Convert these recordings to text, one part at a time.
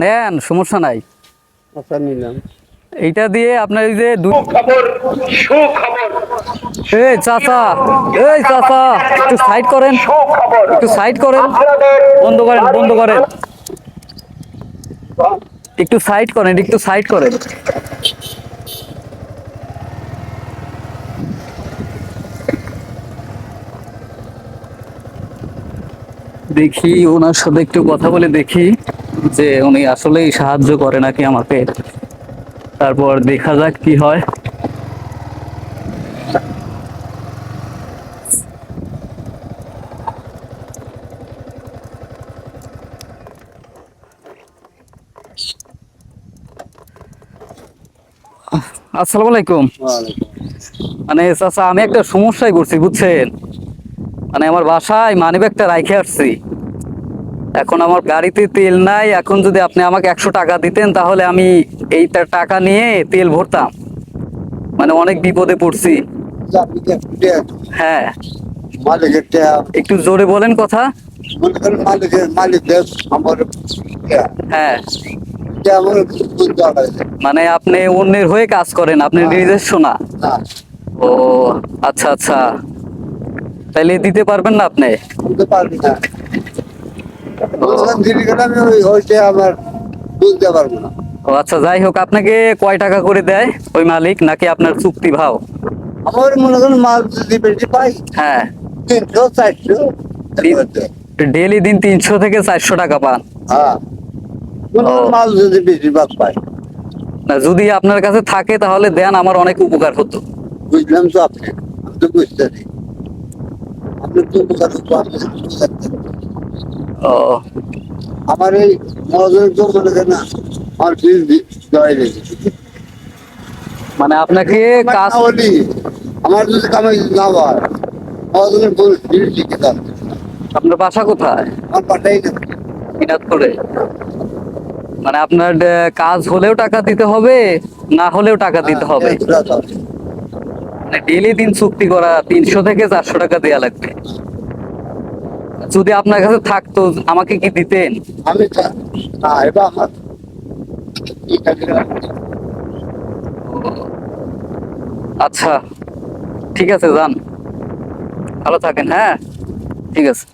নেন সমস্যা নাই। আচ্ছা নিলাম। এইটা দিয়ে আপনার এই যে খবর সুখবর এই চাচা এই চাচা একটু সাইড করেন। একটু সাইড করেন। বন্ধ করেন বন্ধ করেন। একটু সাইড করেন একটু সাইড করেন। দেখি ওনার সাথে একটু কথা বলে দেখি। যে উনি আসলেই সাহায্য করে নাকি আমাকে। তারপর দেখা যাক কি হয়। আসসালামু আলাইকুম। মানে চাচা, আমি একটা সমস্যায় করছি বুঝছেন? মানে আমার বাসায় মানি ব্যাগটা রাইখে আসছি। এখন আমার গাড়িতে তেল নাই এখন যদি আপনি আমাকে একশো টাকা দিতেন তাহলে আমি এইটা টাকা নিয়ে তেল ভরতাম। মানে অনেক বিপদে পড়ছি? হ্যাঁ। একটু জোরে বলেন কথা। হ্যাঁ। মানে আপনি অন্যের হয়ে কাজ করেন আপনি নিজস্ব না। না ও আচ্ছা আচ্ছা। তাইলে দিতে পারবেন না আপনি বুঝতে পারবি না মনে করেন দিদি গেলে আমি ওই ওইটা আমার বুঝতে পারব না ও আচ্ছা যাই হোক আপনাকে কয় টাকা করে দেয় ওই মালিক নাকি আপনার চুক্তি ভাও? আমার মনে করেন মাল যদি বেশি পাই হ্যাঁ। তিনশো চারশো ডেলি দিন তিনশো থেকে চারশো টাকা পান? হ্যাঁ। মাল যদি বেশিরভাগ পাই। না যদি আপনার কাছে থাকে তাহলে দেন আমার অনেক উপকার হতো। বুঝলাম তো আপনি। আমি তো বুঝতে আপনি তো উপকার হতো আপনি তো বুঝতে দিন। ও। আমার এই মহাজনের মনে করেন না বিল দেওয়াই রেখেছি মানে আপনাকে কাজ আমার যদি কামাই না হয় মহাজনের বিল আপনার বাসা কোথায়? আমার পাঠাই না। দিনাজপুরে। মানে আপনার কাজ হলেও টাকা দিতে হবে না হলেও টাকা দিতে হবে। মানে ডেলি দিন চুক্তি করা তিনশো থেকে চারশো টাকা দেয়া লাগবে। যদি আপনার কাছে থাকতো আমাকে কি দিতেন? আমি? আচ্ছা ঠিক আছে যান। ভালো থাকেন হ্যাঁ? ঠিক আছে।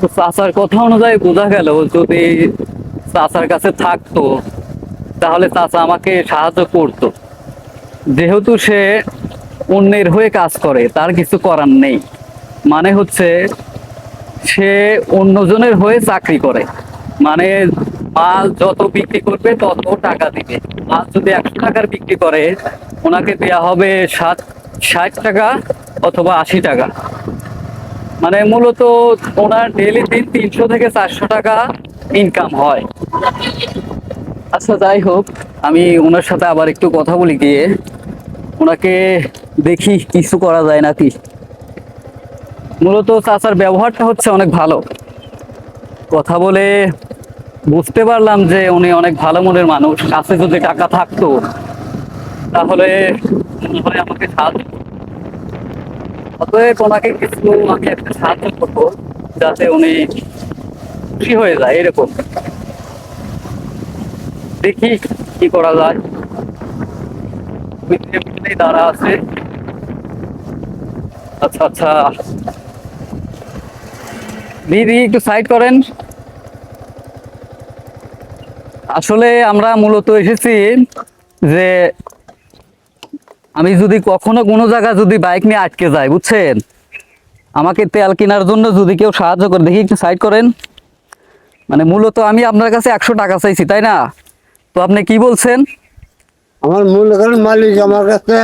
তো চাচার কথা অনুযায়ী বোঝা গেল যদি চাচার কাছে থাকতো, তাহলে চাচা আমাকে সাহায্য করতো। যেহেতু সে অন্যের হয়ে কাজ করে, তার কিছু করার নেই। মানে হচ্ছে, সে অন্যজনের হয়ে চাকরি করে। মানে মাল যত বিক্রি করবে, তত টাকা দিবে। মাল যদি একশো টাকার বিক্রি করে, ওনাকে দেওয়া হবে সাত, ষাট টাকা অথবা আশি টাকা। মানে মূলত ওনার ডেলি দিন তিনশো থেকে চারশো টাকা ইনকাম হয়। আচ্ছা যাই হোক, আমি ওনার সাথে আবার একটু কথা বলি গিয়ে। ওনাকে দেখি কিছু করা যায় নাকি। মূলত চাচার ব্যবহারটা হচ্ছে অনেক ভালো। কথা বলে বুঝতে পারলাম যে উনি অনেক ভালো মনের মানুষ। কাছে যদি টাকা থাকতো, তাহলে আমাকে সাহায্য অতএব ওনাকে কিছু আমি একটা সাহায্য করব যাতে উনি খুশি হয়ে যায়, এরকম। দেখি কি করা যায়। দাঁড়া আছে। আচ্ছা আচ্ছা। দিদি, একটু সাইড করেন। আসলে আমরা মূলত এসেছি যে আমি যদি কখনো কোনো জায়গায় যদি বাইক নিয়ে আটকে যাই, বুঝছেন? আমাকে তেল কেনার জন্য যদি কেউ সাহায্য করে, দেখি একটু সাইড করেন। মানে মূলত আমি আপনার কাছে একশো টাকা চাইছি তাই না? তো আপনি কি বলছেন? আমার মূল মালিক আমার কাছে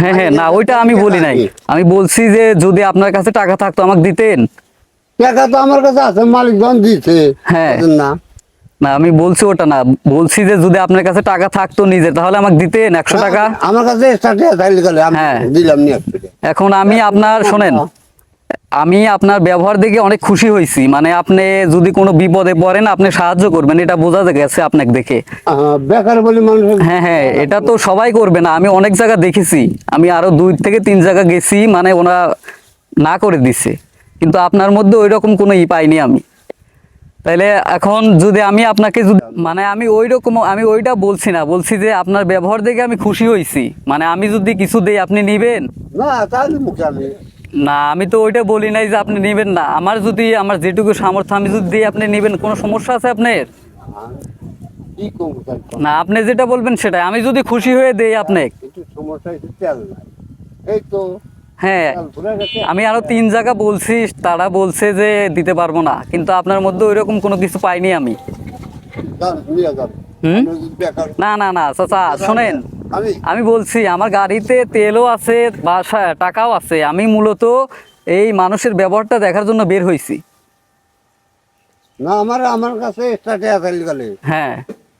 হ্যাঁ হ্যাঁ না ওইটা আমি বলি নাই। আমি বলছি যে যদি আপনার কাছে টাকা থাকতো আমাকে দিতেন। টাকা তো আমার কাছে আছে মালিক যখন দিছে হ্যাঁ। না। না আমি বলছি ওটা না। বলছি যে যদি আপনার কাছে টাকা থাকতো নিজে তাহলে আমাকে দিতেন একশো টাকা। আমার কাছে হ্যাঁ। দিলাম। এখন আমি আপনার শোনেন আমি আপনার ব্যবহার দেখে অনেক খুশি হয়েছি। মানে আপনি যদি কোনো বিপদে পড়েন আপনি সাহায্য করবেন এটা বোঝা গেছে আপনাকে দেখে। বেকার বলে মানুষ হ্যাঁ হ্যাঁ এটা তো সবাই করবে না। আমি অনেক জায়গা দেখেছি। আমি আরও দুই থেকে তিন জায়গা গেছি মানে ওরা না করে দিছে। কিন্তু আপনার মধ্যে ওই রকম কোনো ই পাইনি আমি। তাইলে এখন যদি আমি আপনাকে যদি মানে আমি ওই রকম আমি ওইটা বলছি না। বলছি যে আপনার ব্যবহার দেখে আমি খুশি হয়েছি। মানে আমি যদি কিছু দেই আপনি নিবেন? না তাহলে মুখে আমি না আমি তো ওইটা বলি নাই যে আপনি নেবেন না। আমার যদি আমার যেটুকু সামর্থ্য আমি যদি দিই আপনি নেবেন কোনো সমস্যা আছে আপনার? না আপনি যেটা বলবেন সেটাই। আমি যদি খুশি হয়ে দেই আপনাকে। হ্যাঁ আমি আরও তিন জায়গা বলছি তারা বলছে যে দিতে পারব না। কিন্তু আপনার মধ্যে ওইরকম কোনো কিছু পাইনি আমি। না না না চাচা শোনেন। আমি আমি বলছি আমার গাড়িতে তেলও আছে বাসা টাকাও আছে। আমি মূলত এই মানুষের ব্যবহারটা দেখার জন্য বের হয়েছি না আমার আমার কাছে স্টার্টে আসাইল গেলে। হ্যাঁ।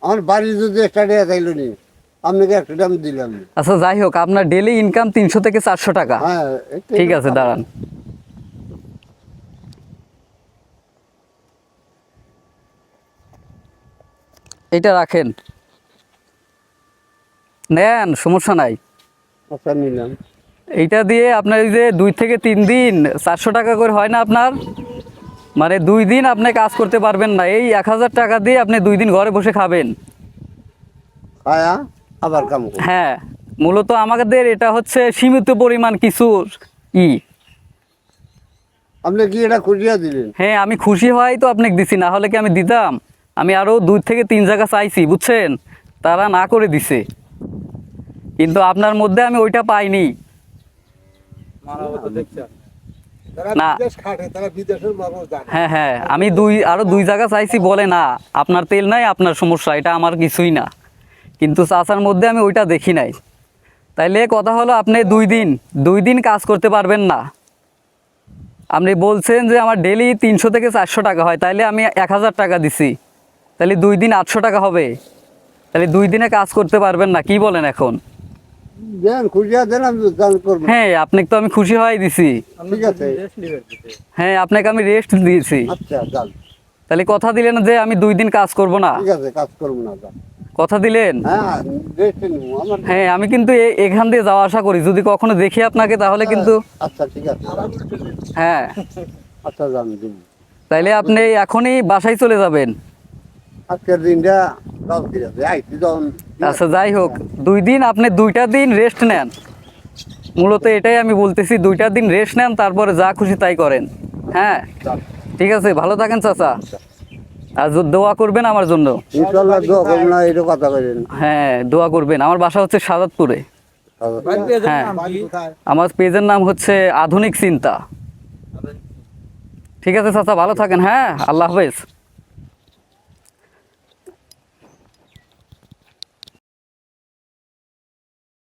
আমার বাড়ি যদি স্টার্টে আসাইল নি আপনাকে একটা দাম দিলাম। আচ্ছা যাই হোক আপনার ডেলি ইনকাম তিনশো থেকে চারশো টাকা। হ্যাঁ ঠিক আছে দাঁড়ান। এটা রাখেন। নেন সমস্যা নাই। আচ্ছা নিলাম। এইটা দিয়ে আপনার এই যে দুই থেকে তিন দিন চারশো টাকা করে হয় না আপনার? মানে দুই দিন আপনি কাজ করতে পারবেন না। এই এক হাজার টাকা দিয়ে আপনি দুই দিন ঘরে বসে খাবেন। আবার কাম হ্যাঁ মূলত আমাদের এটা হচ্ছে সীমিত পরিমাণ কিছু ই। আপনি কি এটা খুঁজিয়া দিলেন? হ্যাঁ আমি খুশি হয় তো আপনাকে দিছি না হলে কি আমি দিতাম? আমি আরও দুই থেকে তিন জায়গা চাইছি বুঝছেন? তারা না করে দিছে। কিন্তু আপনার মধ্যে আমি ওইটা পাইনি। না। হ্যাঁ হ্যাঁ আমি দুই আরও দুই জায়গা চাইছি বলে না আপনার তেল নাই আপনার সমস্যা এটা আমার কিছুই না। কিন্তু চাচার মধ্যে আমি ওইটা দেখি নাই। তাইলে কথা হলো আপনি দুই দিন দুই দিন কাজ করতে পারবেন না। আপনি বলছেন যে আমার ডেলি তিনশো থেকে চারশো টাকা হয় তাইলে আমি এক হাজার টাকা দিছি। তাহলে দুই দিন আটশো টাকা হবে। তাহলে দুই দিনে কাজ করতে পারবেন না কি বলেন এখন? দেন খুঁজিয়া দেন আমি দান করব। হ্যাঁ আপনাকে তো আমি খুশি হয়ে দিছি। ঠিক আছে। হ্যাঁ আপনাকে আমি রেস্ট দিয়েছি। আচ্ছা তাহলে কথা দিলেন যে আমি দুই দিন কাজ করব না। ঠিক আছে কাজ করব না কথা দিলেন? হ্যাঁ হ্যাঁ আমি কিন্তু এখান দিয়ে যাওয়া আসা করি। যদি কখনো দেখি আপনাকে তাহলে কিন্তু আচ্ছা ঠিক আছে হ্যাঁ। আচ্ছা যান দিন। তাইলে আপনি এখনই বাসায় চলে যাবেন। আজকের দিনটা আচ্ছা যাই হোক দুই দিন আপনি দুইটা দিন রেস্ট নেন। মূলত এটাই আমি বলতেছি দুইটা দিন রেস্ট নেন তারপরে যা খুশি তাই করেন। হ্যাঁ? ঠিক আছে ভালো থাকেন চাচা। আর দোয়া করবেন আমার জন্য। হ্যাঁ দোয়া করবেন। আমার বাসা হচ্ছে সাদাতপুরে হ্যাঁ। আমার পেজের নাম হচ্ছে আধুনিক চিন্তা। ঠিক আছে চাচা ভালো থাকেন। হ্যাঁ আল্লাহ হাফেজ।